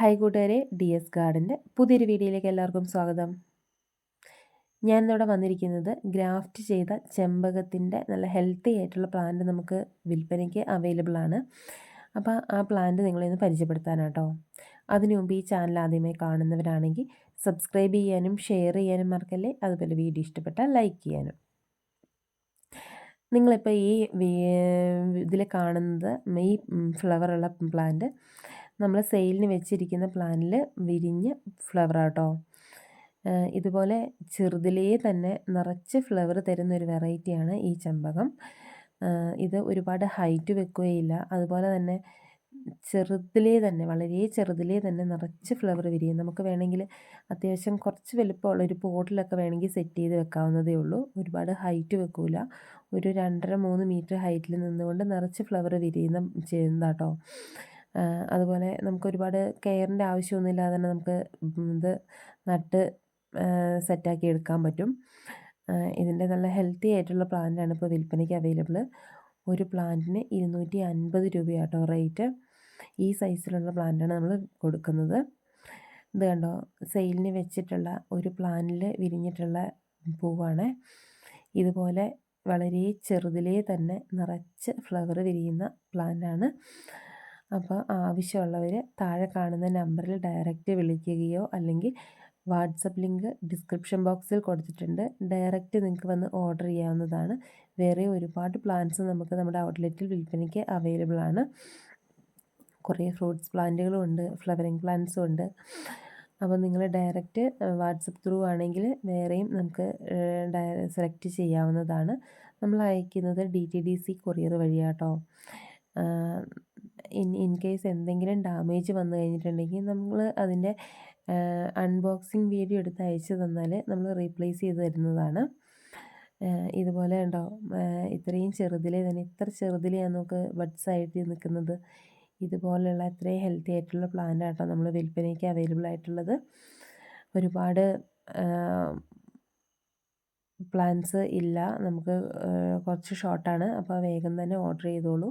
Hi കൂട്ടുകാരെ D S ഗാർഡന്റെ പുതിയൊരു വീഡിയോയിലേക്ക് എല്ലാവർക്കും സ്വാഗതം. ഞാൻ ഇന്നിവിടെ വന്നിരിക്കുന്നത് ഗ്രാഫ്റ്റ് ചെയ്ത ചെമ്പകത്തിന്റെ നല്ല ഹെൽത്തി ആയിട്ടുള്ള പ്ലാന്റ് നമുക്ക് വിൽപ്പനയ്ക്ക് അവൈലബിൾ ആണ്. അപ്പോൾ ആ പ്ലാന്റ് നിങ്ങളൊന്ന് പരിചയപ്പെടുത്താനാട്ടോ അതിനു മുമ്പ് ഈ ചാനൽ ആദ്യമായി കാണുന്നവരാണെങ്കിൽ സബ്സ്ക്രൈബ് ചെയ്യാനും ഷെയർ ചെയ്യാനും മറക്കല്ലേ. അതുപോലെ വീഡിയോ ഇഷ്ടപ്പെട്ടാൽ ലൈക്ക് ചെയ്യാനും. നിങ്ങളിപ്പോൾ ഈ ഇതിൽ കാണുന്നത് ഈ ഫ്ലവറുള്ള പ്ലാന്റ് നമ്മൾ സെയിലിന് വെച്ചിരിക്കുന്ന പ്ലാനിൽ വിരിഞ്ഞ ഫ്ലവർ ആട്ടോ ഇതുപോലെ ചെറുതിലേ തന്നെ നിറച്ച് ഫ്ലവർ തരുന്ന ഒരു വെറൈറ്റിയാണ് ഈ ചെമ്പകം. ഇത് ഒരുപാട് ഹൈറ്റ് വെക്കുകയില്ല. അതുപോലെ തന്നെ ചെറുതിലേ തന്നെ വളരെ ചെറുതിലേ തന്നെ നിറച്ച് ഫ്ലവർ വിരിയും. നമുക്ക് വേണമെങ്കിൽ അത്യാവശ്യം കുറച്ച് വലിപ്പമുള്ള ഒരു പോട്ടിലൊക്കെ വേണമെങ്കിൽ സെറ്റ് ചെയ്ത് വെക്കാവുന്നതേ ഉള്ളൂ. ഒരുപാട് ഹൈറ്റ് വെക്കില്ല ഒരു രണ്ടര മൂന്ന് മീറ്റർ ഹൈറ്റിൽ നിന്നുകൊണ്ട് നിറച്ച് ഫ്ലവർ വിരിയുന്ന ചെയ്യുന്നതാട്ടോ. അതുപോലെ നമുക്ക് ഒരുപാട് കെയറിന്റെ ആവശ്യമൊന്നുമില്ലാതെ തന്നെ നമുക്ക് ഇത് നട്ട് സെറ്റാക്കി എടുക്കാൻ പറ്റും. ഇതിന്റെ നല്ല ഹെൽത്തി ആയിട്ടുള്ള പ്ലാന്റാണ് ഇപ്പോൾ വിൽപ്പനയ്ക്ക് അവൈലബിൾ ഒരു പ്ലാന്റിന് ഇരുന്നൂറ്റി അൻപത് രൂപയാട്ടോ റേറ്റ്. ഈ സൈസിലുള്ള പ്ലാന്റാണ് നമ്മൾ കൊടുക്കുന്നത്. ഇത് കണ്ടോ? സെയിലിന് വെച്ചിട്ടുള്ള ഒരു പ്ലാനിൽ വിരിഞ്ഞിട്ടുള്ള പൂവാണ്. ഇതുപോലെ വളരെ ചെറുതിലേ തന്നെ നിറച്ച് ഫ്ലവർ വിരിയുന്ന പ്ലാന്റാണ്. അപ്പോൾ ആവശ്യമുള്ളവർ താഴെ കാണുന്ന നമ്പറിൽ ഡയറക്റ്റ് വിളിക്കുകയോ അല്ലെങ്കിൽ വാട്സപ്പ് ലിങ്ക് ഡിസ്ക്രിപ്ഷൻ ബോക്സിൽ കൊടുത്തിട്ടുണ്ട്. ഡയറക്റ്റ് നിങ്ങൾക്ക് വന്ന് ഓർഡർ ചെയ്യാവുന്നതാണ്. വേറെ ഒരുപാട് പ്ലാന്റ്സ് നമുക്ക് നമ്മുടെ ഔട്ട്ലെറ്റിൽ വിൽപ്പനയ്ക്ക് അവൈലബിൾ ആണ്. കുറേ ഫ്രൂട്ട്സ് പ്ലാന്റുകളും ഉണ്ട് ഫ്ലവറിങ് പ്ലാന്റ്സും ഉണ്ട്. അപ്പോൾ നിങ്ങൾ ഡയറക്റ്റ് വാട്സപ്പ് ത്രൂ ആണെങ്കിൽ വേറെയും നമുക്ക് സെലക്ട് ചെയ്യാവുന്നതാണ്. നമ്മൾ അയക്കുന്നത് D T D C courier വഴിയാട്ടോ. In in case എന്തെങ്കിലും ഡാമേജ് വന്നു കഴിഞ്ഞിട്ടുണ്ടെങ്കിൽ നമ്മൾ അതിന്റെ അൺബോക്സിങ് വീഡിയോ എടുത്ത് അയച്ചു തന്നാൽ നമ്മൾ റീപ്ലേസ് ചെയ്ത് തരുന്നതാണ്. ഇതുപോലെ ഉണ്ടോ? ഇത്രയും ചെറുതിലെ തന്നെ ഇത്ര ചെറുതിലെയാണ് നമുക്ക് ബഡ്സ് ആയിട്ട് നിൽക്കുന്നത്. ഇതുപോലെയുള്ള ഇത്രയും ഹെൽത്തി ആയിട്ടുള്ള പ്ലാന്റ് ആട്ടോ നമ്മൾ വിൽപ്പനയ്ക്ക് അവൈലബിൾ ആയിട്ടുള്ളത്. ഒരുപാട് പ്ലാൻസ് ഇല്ല. നമുക്ക് കുറച്ച് ഷോർട്ടാണ്. അപ്പോൾ വേഗം തന്നെ ഓർഡർ ചെയ്തോളൂ.